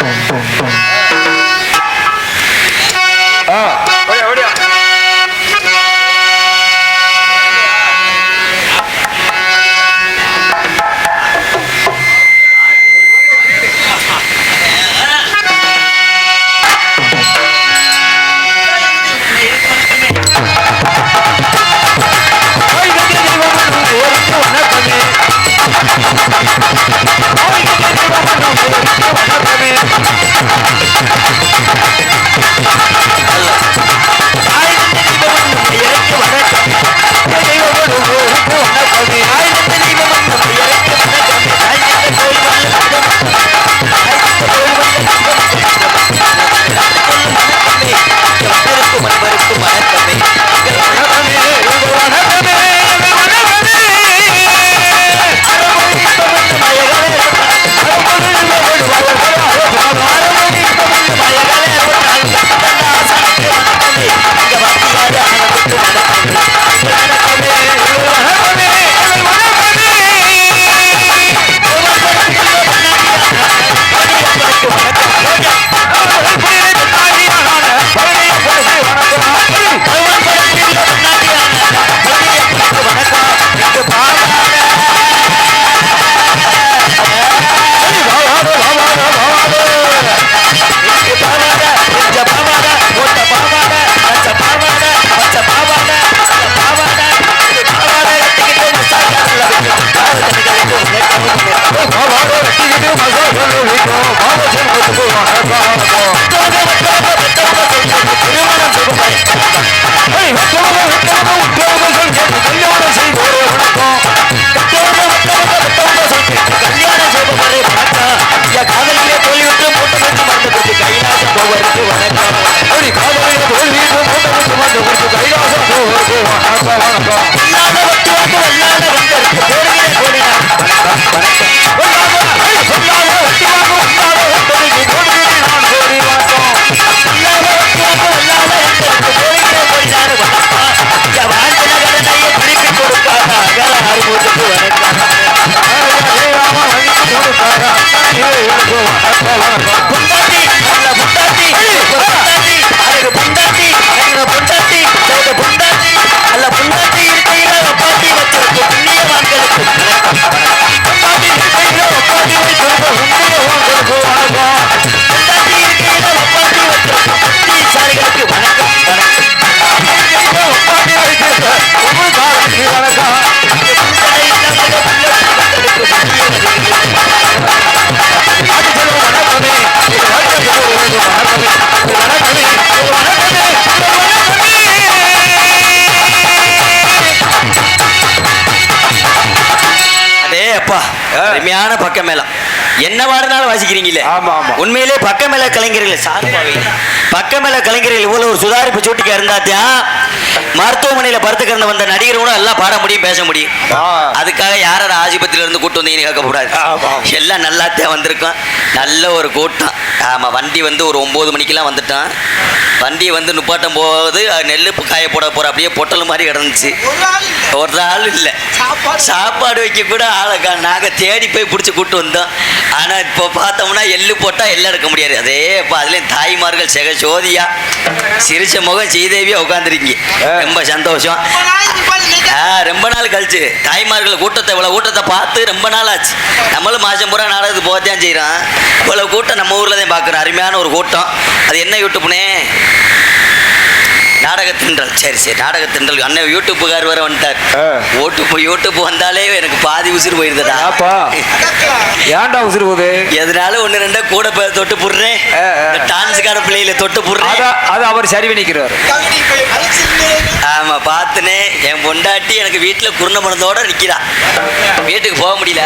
bum bum bum bum. அருமையான பக்க மேளம். என்ன வாடினாலும் வாசிக்கிறீங்களே? ஆமா, ஆமா. உண்மையிலே பக்க மேல கலைஞர்கள் சார்பாவே பக்க மேல கலைஞர்கள் இவ்வளவு சுதாரிப்பு சூட்டிக்க இருந்தாத்தான் மருத்துவமனையில படுத்து கிடந்து வந்த நடிகர் கூட எல்லாம் பாட முடியும் பேச முடியும். அதுக்காக யார ஆஸ்பத்திரியில இருந்து கூட்டு வந்தீங்கன்னு கேட்கக்கூடாது. எல்லாம் நல்லாத்தான் வந்திருக்கோம் நல்ல ஒரு கூட்டம். ஆமா வண்டி வந்து ஒரு ஒன்பது மணிக்கெல்லாம் வந்துட்டான். வண்டியை வந்து நுப்பாட்டும் போது அது நெல் காய போட போற அப்படியே பொட்டல் மாதிரி கிடந்துச்சு. ஒரு ஆள் இல்லை. சாப்பாடு. வைக்க கூட ஆளுக்கா நாங்கள் தேடி போய் பிடிச்சி கூட்டு வந்தோம். ஆனால் இப்போ பார்த்தோம்னா எள்ளு போட்டால் எல்லாம் எடுக்க முடியாது. அதே இப்போ அதுலேயும் தாய்மார்கள் செக சோதியா சிரிச்ச முகம் ஸ்ரீதேவியா உட்காந்துருக்கீங்க. ரொம்ப சந்தோஷம். ஆ ரொம்ப நாள் கழிச்சு. தாய்மார்கள் கூட்டத்தை இவ்வளோ கூட்டத்தை பார்த்து ரொம்ப நாள் ஆச்சு நம்மளும் மாதம் பூரா நாடகத்துக்கு போகத்தான் செய்கிறோம் இவ்வளோ கூட்டம் நம்ம ஊரில் தான் பார்க்குறோம் அருமையான ஒரு கூட்டம். அது என்ன யூடியூப்னே? நாடகத்தின்றல். சரி சரி. நாடகத்தின்றல். அண்ணன் யூடியூப்புக்கார் வர வந்துட்டார். ஆ. யூடியூப் யூடியூப் வந்தாலே எனக்கு பாதி உசுறு போயிருந்தடா ஆப்பா ஏன்டா உசுறு போகுது? எதனால ஒன்று ரெண்டா கூட போய் தொட்டு புடுறேன். டான்ஸுக்கார பிள்ளையில தொட்டு புடுறேன். அத அவர் சரி பண்ணிக்கிறார். ஆமா பார்த்துனே என் பொண்டாட்டி எனக்கு வீட்டில் குருண மருந்தோட நிக்கிறா. வீட்டுக்கு போக முடியல.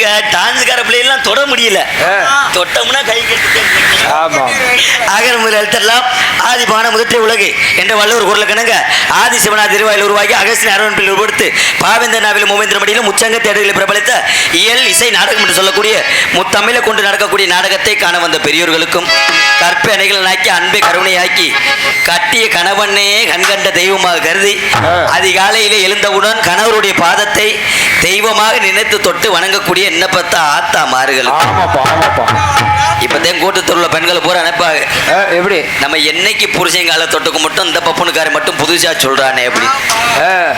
இல்லைங்க டான்ஸுக்கார பிள்ளைலாம் தொட முடியல. தொட்டோம்னா கை கட்டு ஆகிற முதல் எழுத்தெல்லாம் எல்லாம் ஆதிபான முதற்றை உலகு என்ற வள்ளுவர் குரல் கணங்க. ஆதி சிவனா திருவாயில் உருவாகி அகஸ்தின் அரவணைப்பில் உருவெடுத்து பாவேந்தர் மூவேந்திரமடியிலும் முச்சங்க தேடலில் பிரபலித்த இயல் இசை நாடகம் என்று சொல்லக்கூடிய முத்தமிழை கொண்டு நடக்கக்கூடிய நாடகத்தை காண வந்த பெரியோர்களுக்கும் கற்பை அணைகள் நாக்கி அன்பை கருணையாக்கி கட்டிய கணவனே கண்கண்ட தெய்வமாக கருதி அதிகாலையிலே எழுந்தவுடன் கணவருடைய பாதத்தை தெய்வமாக நினைத்து தொட்டு வணங்கக்கூடிய எண்ணப்பத்த ஆத்தா மாறுகள் ஆமாப்பா ஆமாப்பா. இப்பதான் கூட்டத்தில் பெண்களை பூரா நினைப்பாங்க. ஆ, எப்படி? நம்ம என்னைக்கு புருஷங்கால தொட்டு கும்பிட்டோம் இந்த பப்புனுக்காரன் மட்டும் புதுசா சொல்றானே எப்படி?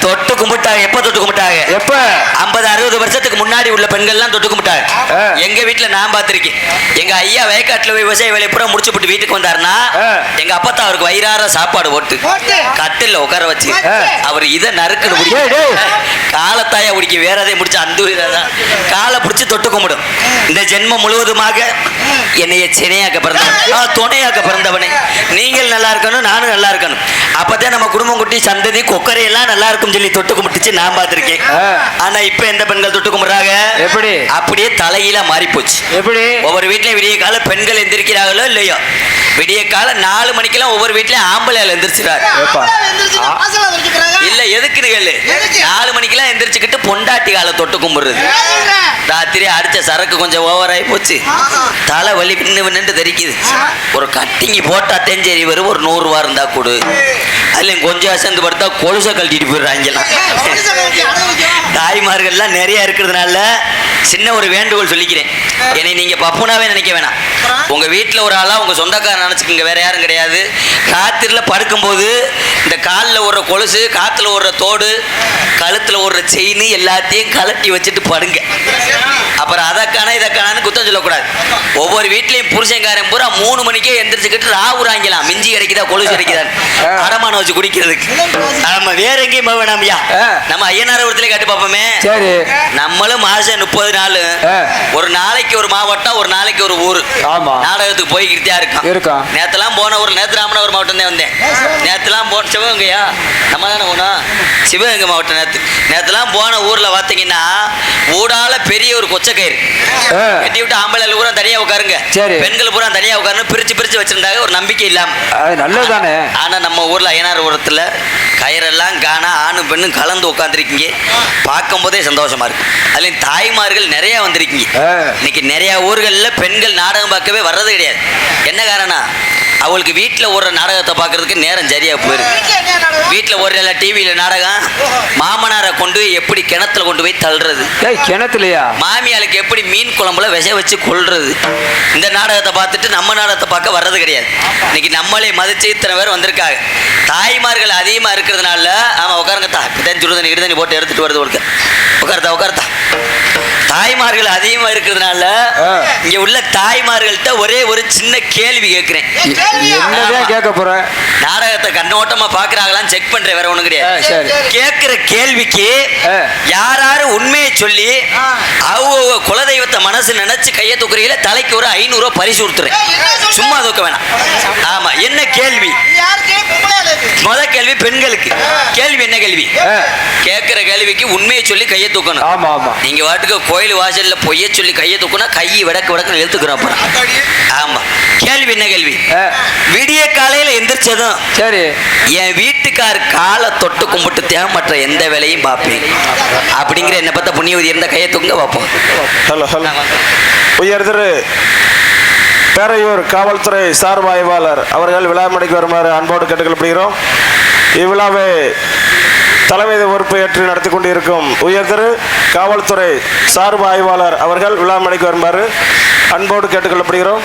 தொட்டு கும்பிட்டாங்க. எப்ப தொட்டு கும்பிட்டாங்க? எப்ப? ஐம்பது அறுபது வருஷத்துக்கு முன்னாடி உள்ள பெண்கள்லாம் தொட்டு கும்பிட்டாங்க. எங்க வீட்டுல நான் பார்த்திருக்கேன். எங்க ஐயா வயக்காட்டுல போய் விவசாய வேலையை பூரா முடிச்சு போட்டு வீட்டுக்கு வந்தாருன்னா. எங்க அப்பத்தா அவருக்கு வயிறார சாப்பாடு போட்டு கட்டில்ல உட்கார வச்சு. அவர் இதை நறுக்குன்னு டேய். காலத்தாயா பிடிக்க வேற எதையும் முடிச்சு அந்த காலை பிடிச்சு தொட்டு கும்பிடும். இந்த ஜென்மம் முழுவதுமாக என்னைய சினையாக்க பிறந்தவன். துணையாக்க பிறந்தவனே. நீங்கள் நல்லா இருக்கணும் நானும் நல்லா இருக்கணும். அப்பதான் நம்ம குடும்பம் குட்டி சந்ததி கொக்கரை எல்லாம் நல்லா இருக்கும் சொல்லி தொட்டு கும்பிட்டுச்சு நான் பார்த்திருக்கேன். ஆனா இப்ப எந்த பெண்கள் தொட்டு கும்பிடுறாங்க? எப்படி? அப்படியே தலையில மாறி போச்சு எப்படி? ஒவ்வொரு வீட்லயும் விடிய கால பெண்கள் எந்திரிக்கிறாங்களோ இல்லையோ? விடிய கால நாலு மணிக்கெல்லாம் ஒவ்வொரு வீட்லயும் ஆம்பளை எந்திரிச்சிடாரு இல்ல எதுக்குன்னு கேளு? நாலு மணிக்கெல்லாம் எந்திரிச்சுக்கிட்டு பொண்டாட்டி காலை தொட்டு கும்பிடுறது. ராத்திரி அடிச்ச சரக்கு கொஞ்சம் ஓவராகி போச்சு. தலை வலி பின்னு பின்னு தெரிக்குது. ஒரு கட்டிங்கி போட்டா தெஞ்சேரி வரும் ஒரு நூறு ரூபா இருந்தா கொடு. அதுலயும் கொஞ்சம் அசந்து படுத்தா கொலுசை கழட்டிட்டு போயிடுறாங்கலாம் தாய்மார்கள்லாம் நிறைய இருக்கிறதுனால சின்ன ஒரு வேண்டுகோள் சொல்லிக்கிறேன். என்னை நீங்க பப்புனாவே நினைக்க வேணாம். உங்க வீட்டில் ஒரு ஆளா உங்க சொந்தக்காரன் நினைச்சுக்கோங்க வேற யாரும் கிடையாது. ராத்திரில படுக்கும்போது இந்த காலில் ஓடுற கொலுசு காத்துல ஓடுற தோடு கழுத்துல ஓடுற செயின் எல்லாத்தையும் கலட்டி வச்சுட்டு படுங்க. அப்புறம் அதற்கான இதற்கானு குத்தம் சொல்லக்கூடாது. ஒவ்வொரு வீட்லயும் புருஷன்காரன் பூரா மூணு மணிக்கே எந்திரிச்சுக்கிட்டு ராவுறாங்களாம் மிஞ்சி கிடைக்குதா கொலுசு கிடைக்குதா அடமானம் வச்சு குடிக்கிறதுக்கு. ஆமா வேற எங்கேயும் போக வேணாம்யா. நம்ம ஐயனாரபுரத்திலே காட்டு பார்ப்போமே. நம்மளும் மாசம் முப்பது நாள். ஒரு நாளைக்கு ஒரு மாவட்டம் ஒரு நாளைக்கு ஒரு ஊர். நாடகத்துக்கு போய்கிட்டே இருக்கான். நேத்தெல்லாம் போன ஒரு நேத்து ராமநாதபுரம் மாவட்டம் தான் வந்தேன் நேத்தெல்லாம் போன சிவகங்கையா? நம்ம தானே போனோம். சிவகங்கை மாவட்டம் நேத்து. நேத்தெல்லாம் போன ஊர்ல பாத்தீங்கன்னா ஊடால பெரிய ஒரு கொச்சக்கயிறு. கட்டி விட்டு ஆம்பளை பூரா தனியா உட்காருங்க. சரி. பெண்கள் பூரா தனியா உட்காருன்னு பிரிச்சு பிரிச்சு வச்சிருந்தாங்க. ஒரு நம்பிக்கை இல்லாம. அது நல்லதுதானே? ஆனா நம்ம ஊர்ல அய்யனார்புரத்துல கயிறெல்லாம் காணா ஆணும் பெண்ணும் கலந்து உட்காந்துருக்கீங்க பார்க்கும்போதே சந்தோஷமா இருக்கு. அதுலயும் தாய்மார்கள் நிறைய வந்திருக்கீங்க. இன்னைக்கு நிறைய ஊர்கள்ல பெண்கள் நாடகம் பார்க்கவே வர்றது கிடையாது. என்ன காரணம்? அவளுக்கு வீட்டில் ஓடுற நாடகத்தை பார்க்கறதுக்கு நேரம் சரியா போயிருக்கு. வீட்டில் ஓடுற டிவியில் நாடகம். மாமனாரை கொண்டு போய் எப்படி கிணத்துல கொண்டு போய் தள்ளுறது? ஏய் கிணத்துலையா? மாமியாளுக்கு எப்படி மீன் குழம்புல விஷ வச்சு கொள்றது இந்த நாடகத்தை பார்த்துட்டு நம்ம நாடகத்தை பார்க்க வர்றது கிடையாது. இன்னைக்கு நம்மளே மதிச்சு இத்தனை பேர் வந்திருக்காங்க. தாய்மார்கள் அதிகமாக இருக்கிறதுனால ஆமாம் உட்காருங்க தா இப்பதான் சுடுதண்ணி இடுதண்ணி போட்டு எடுத்துட்டு வருது உங்களுக்கு உட்காருத்தா உட்காருத்தா. தாய்மார்கள் அதிகமாக இருக்கிறதுனால. இங்க உள்ள தாய்மார்கள்ட்ட ஒரே ஒரு சின்ன கேள்வி கேட்குறேன் என்னதான் கேட்க போற? நாடகத்தை கண்ணோட்டமா பாக்குறாங்களான்னு செக் பண்றேன் வேற ஒண்ணும் ஆ, கிடையாது கேட்கிற கேள்விக்கு. யாராரு உண்மையை சொல்லி அவங்க குலதெய்வத்தை மனசு நினைச்சு கையை தூக்குறீங்கள தலைக்கு ஒரு ஐநூறு ரூபாய் பரிசு கொடுத்துறேன். சும்மா தூக்க வேணாம். ஆமா என்ன கேள்வி? முத கேள்வி பெண்களுக்கு. கேள்வி என்ன கேள்வி. கேட்கிற கேள்விக்கு உண்மையை சொல்லி கையை தூக்கணும். ஆமா ஆமா. நீங்க வாட்டுக்கு கோயில் வாசல்ல பொய்ய சொல்லி கையை தூக்குனா கையை விடக்கு விடக்கு இழுத்துக்கிறோம் அப்புறம் ஆமா. கேள்வி என்ன கேள்வி. விடிய காலையில எந்திரிச்சதும் சரி. என் வீட்டுக்கார் காலை தொட்டு கும்பிட்டு தேவை எந்த வேலையும் பார்ப்பேன். அப்படிங்கிற என்னை பார்த்தா புண்ணியவதி இருந்த கையை தூங்க பார்ப்போம் ஹலோ ஹலோ. உயர் திரு பேரையூர் காவல்துறை சார்பு ஆய்வாளர் அவர்கள் விழா மேடைக்கு வருமாறு அன்போடு கேட்டுக்கொள்ளப்படுகிறோம் இவ்விழாவை தலைமை பொறுப்பு ஏற்று நடத்தி கொண்டிருக்கும் உயர் திரு காவல்துறை சார்பு ஆய்வாளர் அவர்கள் விழா மணிக்கு வருமாறு அன்போடு கேட்டுக்கொள்ளப்படுகிறோம்.